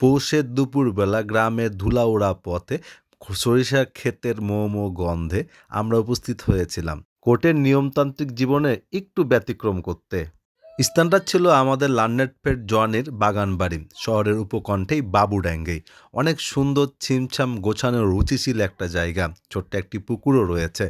পৌষের দুপুরবেলা গ্রামের ধুলাউড়া পথে সরিষার ক্ষেতের মো মো গন্ধে আমরা উপস্থিত হয়েছিলাম। কোর্টের নিয়মতান্ত্রিক জীবনে একটু ব্যতিক্রম করতে। স্থানটা ছিল আমাদের লান্নেটপেট জনের বাগান বাড়ি শহরের উপকণ্ঠেই বাবুড্যাঙ্গেই অনেক সুন্দর ছিমছাম গোছানো রুচিশীল একটা জায়গা, ছোট্ট একটি পুকুরও রয়েছে।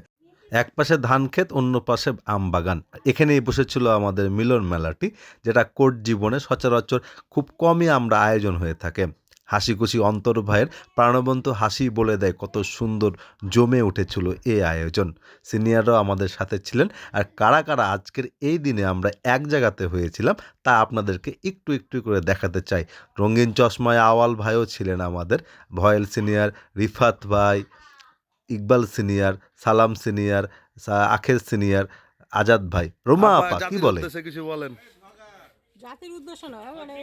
এক পাশে ধান ক্ষেত, অন্য পাশে আম বাগান। এখানেই বসেছিল আমাদের মিলন মেলাটি, যেটা কোর্ট জীবনে সচরাচর খুব কমই আমরা আয়োজন হয়ে থাকে। হাসি খুশি অন্তর ভাইয়ের প্রাণবন্ত হাসি বলে দেয় কত সুন্দর জমে উঠেছিল এই আয়োজন। সিনিয়ররাও আমাদের সাথে ছিলেন আর কারা কারা আজকের এই দিনে আমরা এক জায়গাতে হয়েছিলাম, তা আপনাদেরকে একটু একটু করে দেখাতে চাই। রঙিন চশমায় আওয়াল ভাইও ছিলেন আমাদের, ভয়েল সিনিয়র রিফাত ভাই Iqbal senior Salam senior Akher senior Azad ভাই। রোমা আপা কি বলে? কিছু বলেন। জাতির উদ্দেশ্য না মানে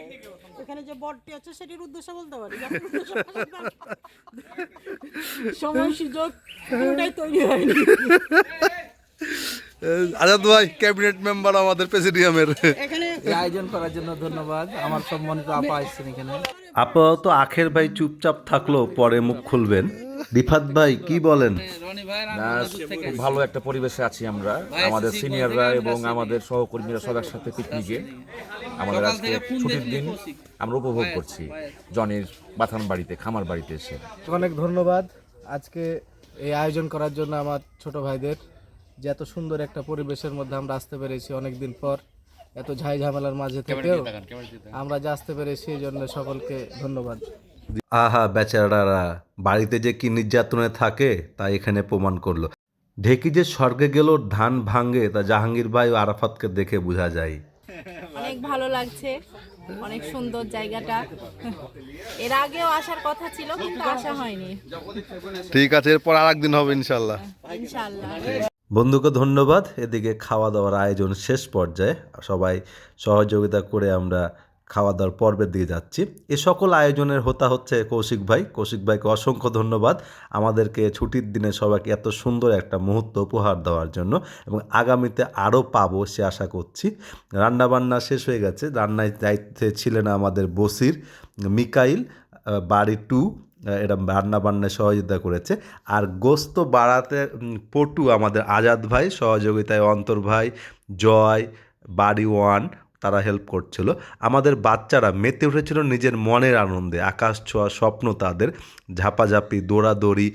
এখানে যে বটটি আছে সেটির উদ্দেশ্য বলতে পারি। জাতির উদ্দেশ্য না। সময় সুযোগ কোনোটাই তৈরি হয়নি। আজাদ ভাই ক্যাবিনেট মেম্বার আমাদের প্রেসিডিয়ামের। আয়োজন করার জন্য ধন্যবাদ। আমার সম্মানিত আপা আসছেন এখানে। আপাতত আখের ভাই চুপচাপ থাকল পরে মুখ খুলবেন। রিফাত ভাই কি বলেন? খুব ভালো একটা পরিবেশে আছি আমরা। আমাদের সিনিয়ররা এবং আমাদের সহকর্মীরা সবার সাথে পিকনিকে আমাদের আজকে ছুটির দিন আমরা উপভোগ করছি। জনের বাথান বাড়িতে খামার বাড়িতে এসে। অনেক ধন্যবাদ। আজকে এই আয়োজন করার জন্য আমার ছোট ভাইদের যে এত সুন্দর একটা পরিবেশের মধ্যে আমরা আসতে পেরেছি অনেকদিন পর এত ঝাই ঝামেলার মাঝে থেকেও আমরা যে আসতে পেরেছি এই জন্য সকলকে ধন্যবাদ। আহা বেচারারা বাড়িতে যে কি নির্যাতনে থাকে তা এখানে প্রমাণ করল। ঢেকি যে স্বর্গে গেল ধান ভাঙ্গে তা জাহাঙ্গীর ভাই ও আরাফাতকে দেখে বোঝা যায়। অনেক ভালো লাগছে অনেক সুন্দর জায়গাটা। এর আগেও আসার কথা ছিল কিন্তু আসা হয়নি। ঠিক আছে এরপর আর একদিন হবে ইনশাল্লাহ। ইনশাআল্লাহ বন্ধুকে ধন্যবাদ। এদিকে খাওয়া দাওয়ার আয়োজন শেষ পর্যায়ে সবাই সহযোগিতা করে আমরা খাওয়া দাওয়ার পর্বের দিকে যাচ্ছি। এ সকল আয়োজনের হোতা হচ্ছে কৌশিক ভাই, কৌশিক ভাইকে অসংখ্য ধন্যবাদ। আমাদেরকে ছুটির দিনে সবাইকে এত সুন্দর একটা মুহূর্ত উপহার দেওয়ার জন্য এবং আগামীতে আরও পাবো সে আশা করছি। রান্নাবান্না শেষ হয়ে গেছে। রান্নায় দায়িত্বে ছিলেন আমাদের বসির মিকাইল বাড়ি টু এটা রান্না বান্নায় সহযোগিতা করেছে। আর গোস্ত বাড়াতে পটু আমাদের আজাদ ভাই, সহযোগিতায় অন্তর ভাই, জয়, বাড়ি ওয়ান, তারা হেল্প করছিল। আমাদের বাচ্চারা মেতে উঠেছিল নিজের মনের আনন্দে। আকাশ ছোঁয়া স্বপ্ন তাদের, ঝাপাঝাপি, দৌড়াদৌড়ি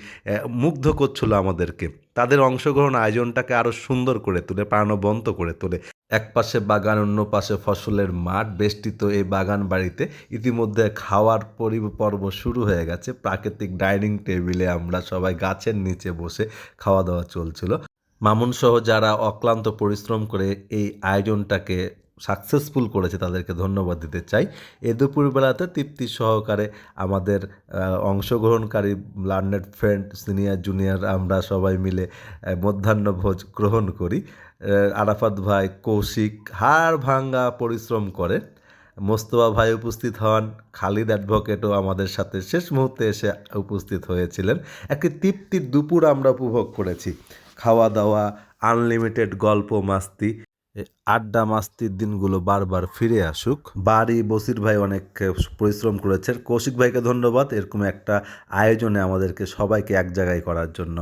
মুগ্ধ করছিল আমাদেরকে। তাদের অংশগ্রহণ আয়োজনটাকে আরও সুন্দর করে তোলে, প্রাণবন্ত করে তোলে। এক পাশে বাগান, অন্য পাশে ফসলের মাঠ বেষ্টিত এই বাগান বাড়িতে ইতিমধ্যে খাওয়ার পরি পর্ব শুরু হয়ে গেছে। প্রাকৃতিক ডাইনিং টেবিলে আমরা সবাই গাছের নিচে বসে খাওয়া দাওয়া চলছিল। মামুনসহ যারা অক্লান্ত পরিশ্রম করে এই আয়োজনটাকে সাকসেসফুল করেছে তাদেরকে ধন্যবাদ দিতে চাই। এ দুপুরবেলাতে তৃপ্তি সহকারে আমাদের অংশগ্রহণকারী লার্নেড ফ্রেন্ড সিনিয়র জুনিয়র আমরা সবাই মিলে আহ, মধ্যাহ্নভোজ গ্রহণ করি। আরাফাত ভাই কৌশিক হাড় ভাঙ্গা পরিশ্রম করে মোস্তফা ভাই উপস্থিত হন। খালিদ অ্যাডভোকেটও আমাদের সাথে শেষ মুহূর্তে এসে উপস্থিত হয়েছিলেন। একটি তৃপ্তির দুপুর আমরা উপভোগ করেছি। খাওয়া দাওয়া আনলিমিটেড গল্প মাস্তি। আড্ডা মাস্তির দিনগুলো বারবার ফিরে আসুক। বাড়ি বসির ভাই অনেক পরিশ্রম করেছেন। কৌশিক ভাইকে ধন্যবাদ। এরকম একটা আয়োজনে আমাদেরকে সবাইকে এক জায়গায় করার জন্য।